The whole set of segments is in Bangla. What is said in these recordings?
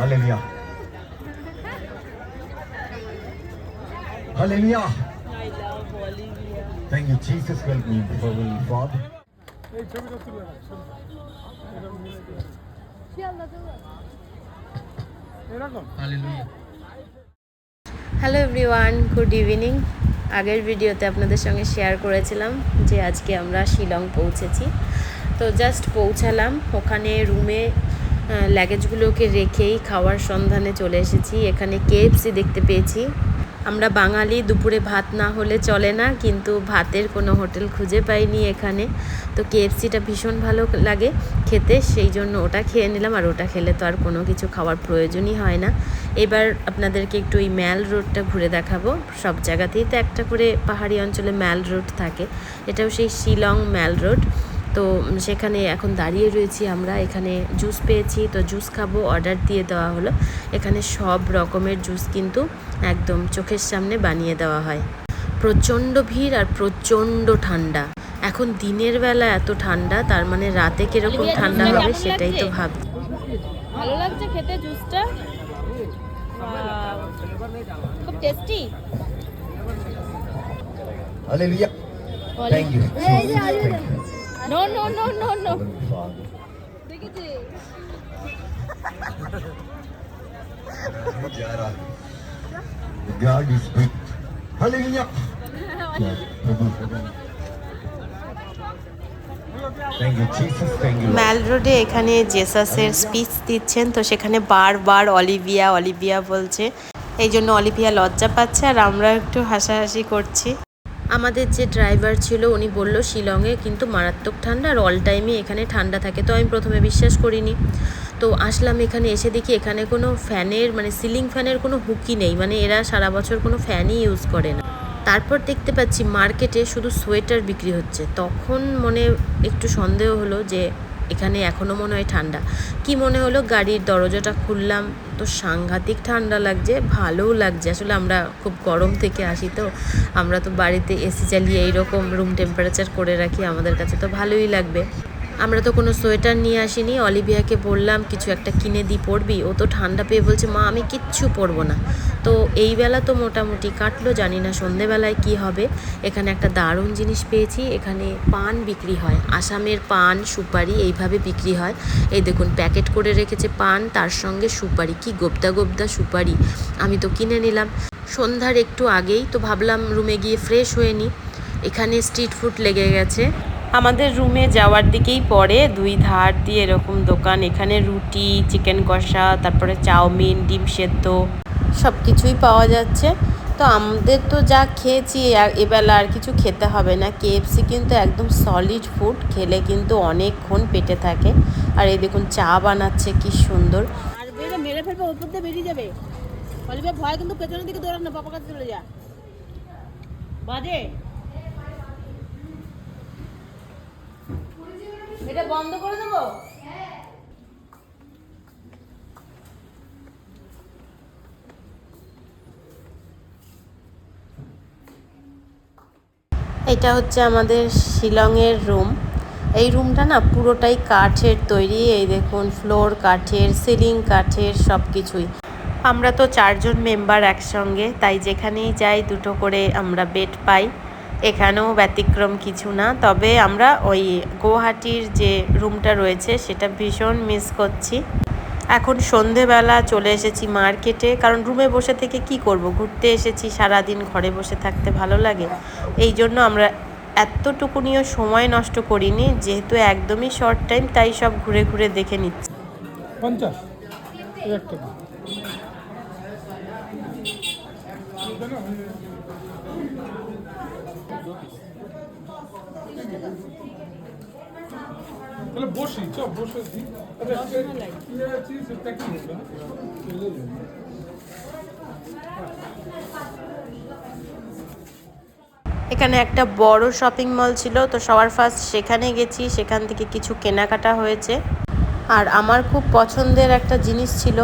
Hallelujah. Hallelujah. I love Olivia. Thank you, Jesus. Help me, miss করে। এরকম হ্যালো এভরিওয়ান গুড ইভিনিং আগের ভিডিওতে আপনাদের সঙ্গে শেয়ার করেছিলাম যে আজকে আমরা শিলং পৌঁছেছি তো জাস্ট পৌঁছালাম ওখানে রুমে লাগেজগুলোকে রেখেই খাওয়ার সন্ধানে চলে এসেছি। এখানে কেএফসি দেখতে পেয়েছি। আমরা বাঙালি, দুপুরে ভাত না হলে চলে না, কিন্তু ভাতের কোনো হোটেল খুঁজে পাইনি এখানে। তো কেএফসিটা ভীষণ ভালো লাগে খেতে, সেই জন্য ওটা খেয়ে নিলাম। আর ওটা খেলে তো আর কোনো কিছু খাওয়ার প্রয়োজনই হয় না। এবার আপনাদেরকে একটু ওই ম্যাল রোডটা ঘুরে দেখাবো। সব জায়গাতেই তো একটা করে পাহাড়ি অঞ্চলে ম্যাল রোড থাকে। এটাও সেই শিলং ম্যাল রোড। তো সেখানে এখন দাঁড়িয়ে রয়েছি আমরা। এখানে জুস পেয়েছি তো জুস খাব অর্ডার দিয়ে দেওয়া হলো। এখানে সব রকমের জুস কিন্তু একদম চোখের সামনে বানিয়ে দেওয়া হয়। প্রচণ্ড ভিড় আর প্রচণ্ড ঠান্ডা। এখন দিনের বেলা এত ঠান্ডা তার মানে রাতে কীরকম ঠান্ডা হবে সেটাই তো ভাব ভালো লাগছে খেতে জুসটা খুব tasty Hallelujah. Thank you, No, no, no, no, no. দেখেছি God is big. ম্যাল রোডে এখানে জেসাসের স্পিচ দিচ্ছেন তো সেখানে বারবার অলিভিয়া অলিভিয়া বলছে এই জন্য অলিভিয়া লজ্জা পাচ্ছে আর আমরা একটু হাসাহাসি করছি আমাদের যে ড্রাইভার ছিল, উনি বলল, শিলংয়ে কিন্তু মারাত্মক ঠান্ডা আর অল টাইমে এখানে ঠান্ডা থাকে। তো আমি প্রথমে বিশ্বাস করিনি। তো আসলাম এখানে, এসে দেখি এখানে কোনো ফ্যানের মানে সিলিং ফ্যানের কোনো হুকি নেই। মানে এরা সারা বছর কোনো ফ্যানই ইউজ করে না। তারপর দেখতে পাচ্ছি মার্কেটে শুধু সোয়েটার বিক্রি হচ্ছে। তখন মনে একটু সন্দেহ হলো যে এখানে এখনও মনে হয় ঠান্ডা। কি মনে হলো গাড়ির দরজাটা খুললাম? তো সাংঘাতিক ঠান্ডা লাগছে, ভালোও লাগছে। আসলে আমরা খুব গরম থেকে আসি তো, আমরা তো বাড়িতে এসি চালিয়ে এইরকম রুম টেম্পারেচার করে রাখি আমাদের কাছে, তো ভালোই লাগবে। আমরা তো কোনো সোয়েটার নিয়ে আসিনি, অলিভিয়াকে বললাম, কিছু একটা কিনে দিই পরবি। ও তো ঠান্ডা পেয়ে বলছে, মা, আমি কিচ্ছু পরবো না। তো এই বেলা তো মোটামুটি কাটলো, জানি না সন্ধেবেলায় কি হবে। এখানে একটা দারুণ জিনিস পেয়েছি, এখানে পান বিক্রি হয়। আসামের পান, সুপারি এইভাবে বিক্রি হয়। এই দেখুন, প্যাকেট করে রেখেছে পান, তার সঙ্গে সুপারি। কি গোবদা গোবদা সুপারি, আমি তো কিনে নিলাম। সন্ধ্যার একটু আগেই তো ভাবলাম রুমে গিয়ে ফ্রেশ হয়ে নিই এখানে স্ট্রিট ফুড লেগে গেছে। আমাদের রুমে যাওয়ার দিকেই পড়ে। দুই ধার দিয়ে এরকম দোকান। এখানে রুটি চিকেন কষা, তারপরে চাউমিন, ডিম সেদ্ধ সব কিছুই পাওয়া যাচ্ছে। তো আমাদের তো যা খেয়েছি এবেলা আর কিছু খেতে হবে না। কেএফসি কিন্তু একদম সলিড ফুড খেলে কিন্তু অনেকক্ষণ পেটে থাকে। আর এই দেখুন, চা বানাচ্ছে, কি সুন্দর। আর বাজে এটা বন্ধ করে দেবো? এটা হচ্ছে আমাদের শিলংয়ের রুম। এই রুমটা না পুরোটাই কাঠের তৈরি। এই দেখুন, ফ্লোর কাঠের, সিলিং কাঠের সব কিছুই আমরা তো চারজন মেম্বার একসঙ্গে, তাই যেখানেই যাই দুটো করে আমরা বেড পাই। এখানেও ব্যতিক্রম কিছু না, তবে আমরা ওই গুয়াহাটির যে রুমটা রয়েছে সেটা ভীষণ মিস করছি। এখন সন্ধেবেলা চলে এসেছি মার্কেটে, কারণ রুমে বসে থেকে কি করব? ঘুরতে এসেছি, সারাদিন ঘরে বসে থাকতে ভালো লাগে। এই জন্য আমরা এতটুকুনিও সময় নষ্ট করিনি, যেহেতু একদমই শর্ট টাইম তাই সব ঘুরে ঘুরে দেখে নিচ্ছি। পঞ্চাশ একটা দিন। তাহলে বসি চ বসে দিই আচ্ছা এখানে একটা বড় শপিং মল ছিল তো সবার ফার্স্ট সেখানে গেছি সেখান থেকে কিছু কেনাকাটা হয়েছে। আর আমার খুব পছন্দের একটা জিনিস ছিল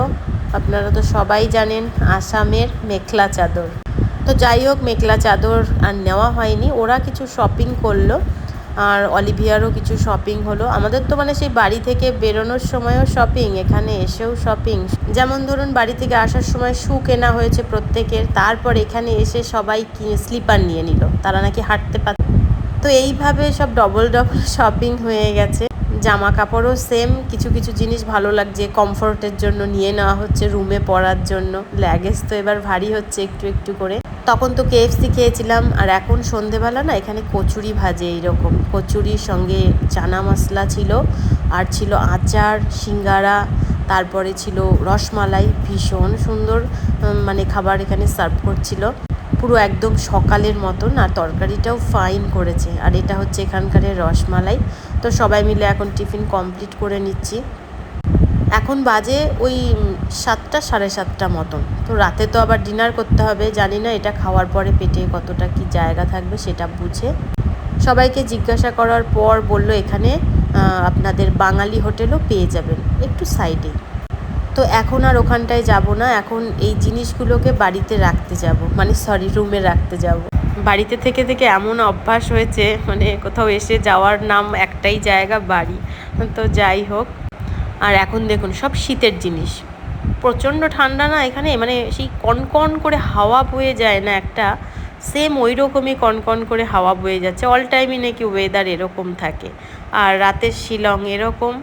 আপনারা তো সবাই জানেন আসামের মেখলা চাদর। তো যাই হোক মেখলা চাদর আর নেওয়া হয়নি ওরা কিছু শপিং করল। আর অলিভিয়ারও কিছু শপিং হলো। আমাদের তো মানে সেই বাড়ি থেকে বেরোনোর সময়ও শপিং এখানে এসেও শপিং যেমন ধরুন বাড়ি থেকে আসার সময় শু কেনা হয়েছে প্রত্যেকের, তারপর এখানে এসে সবাই স্লিপার নিয়ে নিল। তারা নাকি হাঁটতে পার তো এইভাবে সব ডবল ডবল শপিং হয়ে গেছে। জামা কাপড়ও সেম কিছু কিছু জিনিস ভালো লাগছে কমফোর্টের জন্য নিয়ে নেওয়া হচ্ছে রুমে পরার জন্য। ল্যাগেজ তো এবার ভারী হচ্ছে একটু একটু করে। তখন তো কেএফসি খেয়েছিলাম, আর এখন সন্ধেবেলা না এখানে কচুরি ভাজে এইরকম। কচুরির সঙ্গে চানা মশলা ছিল, আর ছিল আচার, সিঙ্গারা, তারপরে ছিল রসমালাই, ভীষণ সুন্দর মানে খাবার এখানে সার্ভ করছিল। পুরো একদম সকালের মতন, আর তরকারিটাও ফাইন করেছে। আর এটা হচ্ছে এখানকার রসমালাই। তো সবাই মিলে এখন টিফিন কমপ্লিট করে নিচ্ছি। এখন বাজে ওই সাতটা, সাড়ে সাতটা মতন। তো রাতে তো আবার ডিনার করতে হবে, জানি না এটা খাওয়ার পরে পেটে কতটা কি জায়গা থাকবে সেটা বুঝে। সবাইকে জিজ্ঞাসা করার পর বলল, এখানে আপনাদের বাঙালি হোটেলও পেয়ে যাবেন, একটু সাইডে তো এখন আর ওখানটায় যাব না, এখন এই জিনিসগুলোকে বাড়িতে রাখতে যাব মানে সরি রুমে রাখতে যাব। বাড়িতে থেকে থেকে এমন অভ্যাস হয়েছে মানে কোথাও এসে যাওয়ার নাম একটাই জায়গা, বাড়ি। তো যাই হোক আর এখন দেখুন, সব শীতের জিনিস। প্রচণ্ড ঠান্ডা না এখানে? মানে সেই কনকন করে হাওয়া বয়ে যায় না একটা? সেম ওই রকমই কনকন করে হাওয়া বয়ে যাচ্ছে। অল টাইমই নাকি ওয়েদার এরকম থাকে। আর রাতের শিলং এরকম।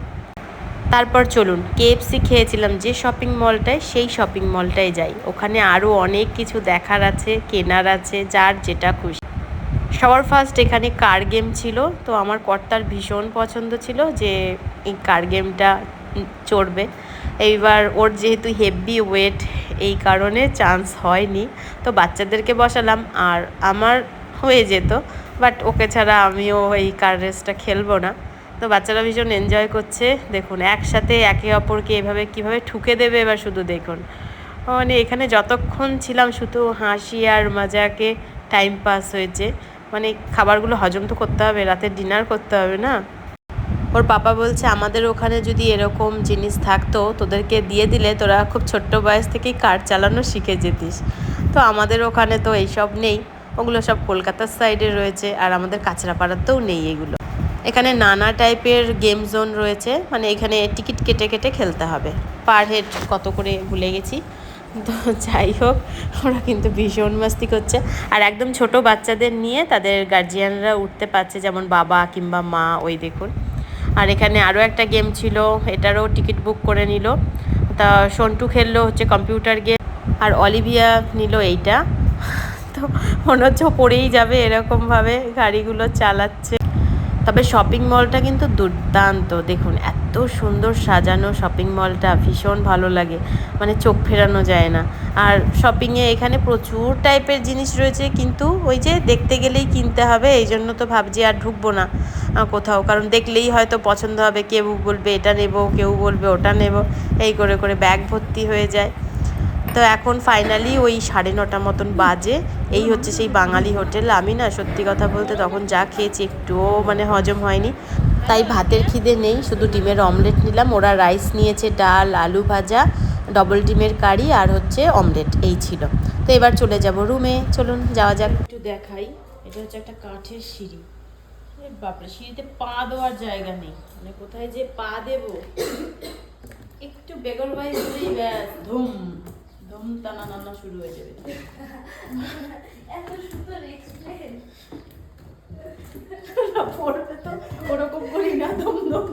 তারপর চলুন কেএফসি খেয়েছিলাম যে শপিং মলটায় সেই শপিং মলটায় যাই। ওখানে আরও অনেক কিছু দেখার আছে, কেনার আছে, যার যেটা খুশি। সবার ফার্স্ট এখানে কার গেম ছিল। তো আমার কর্তার ভীষণ পছন্দ ছিল যে এই কার গেমটা চড়বে। এইবার ওর যেহেতু হেভি ওয়েট এই কারণে চান্স হয়নি। তো বাচ্চাদেরকে বসালাম, আর আমার হয়ে যেত বাট ওকে ছাড়া আমিও এই কার রেসটা খেলব না। তো বাচ্চারা ভীষণ এনজয় করছে। দেখুন, একসাথে একে অপরকে এভাবে কীভাবে ঠুকে দেবে এবার শুধু দেখুন। মানে এখানে যতক্ষণ ছিলাম শুধু হাসি আর মজাকে টাইম পাস হয়েছে। মানে খাবারগুলো হজম তো করতে হবে, রাতে ডিনার করতে হবে না? ওর পাপা বলছে, আমাদের ওখানে যদি এরকম জিনিস থাকতো, তোদেরকে দিয়ে দিলে তোরা খুব ছোট্ট বয়স থেকেই কার চালানো শিখে যেতিস। তো আমাদের ওখানে তো এইসব নেই। ওগুলো সব কলকাতার সাইডে রয়েছে আর আমাদের কাঁচরাপাড়াতেও নেই এগুলো। এখানে নানা টাইপের গেম জোন রয়েছে। মানে এখানে টিকিট কেটে কেটে খেলতে হবে। পার হেড কত করে ভুলে গেছি। তো যাই হোক, ওরা কিন্তু ভীষণ মাস্তি করছে। আর একদম ছোট বাচ্চাদের নিয়ে তাদের গার্জিয়ানরা উঠতে পারছে, যেমন বাবা কিংবা মা, ওই দেখুন। আর এখানে আরও একটা গেম ছিল, এটারও টিকিট বুক করে নিল। তা সন্টু খেললো হচ্ছে কম্পিউটার গেম, আর অলিভিয়া নিল এইটা। তো মনে হচ্ছে পড়েই যাবে এরকমভাবে গাড়িগুলো চালাচ্ছে। তবে শপিং মলটা কিন্তু দুর্দান্ত। দেখুন, এত সুন্দর সাজানো শপিং মলটা ভীষণ ভালো লাগে। মানে চোখ ফেরানো যায় না। আর শপিংয়ে এখানে প্রচুর টাইপের জিনিস রয়েছে, কিন্তু ওই যে দেখতে গেলেই কিনতে হবে, এই জন্য তো ভাবছি আর ঢুকবো না কোথাও। কারণ দেখলেই হয়তো পছন্দ হবে, কেউ বলবে এটা নেব, কেউ বলবে ওটা নেব, এই করে করে ব্যাগ ভর্তি হয়ে যায়। তো এখন ফাইনালি ওই সাড়ে নটা মতন বাজে। এই হচ্ছে সেই বাঙালি হোটেল। আমি না সত্যি কথা বলতে তখন যা খেয়েছি একটুও মানে হজম হয়নি। তাই ভাতের খিদে নেই, শুধু ডিমের অমলেট নিলাম। ওরা রাইস নিয়েছে, ডাল, আলু ভাজা ডবল ডিমের কারি আর হচ্ছে অমলেট এই ছিল। তো এবার চলে যাব রুমে চলুন, যাওয়া যাক। একটু দেখাই। এটা হচ্ছে একটা কাঠের সিঁড়ি। বাপরে, সিঁড়িতে পা দেওয়ার জায়গা নেই। মানে কোথায় যে পা দেবো? একটু বেগর বাই ধুম। ধুম টানা নানা শুরু হয়ে যাবে। না, পড়বে তো ওরকম করি না দম ধুম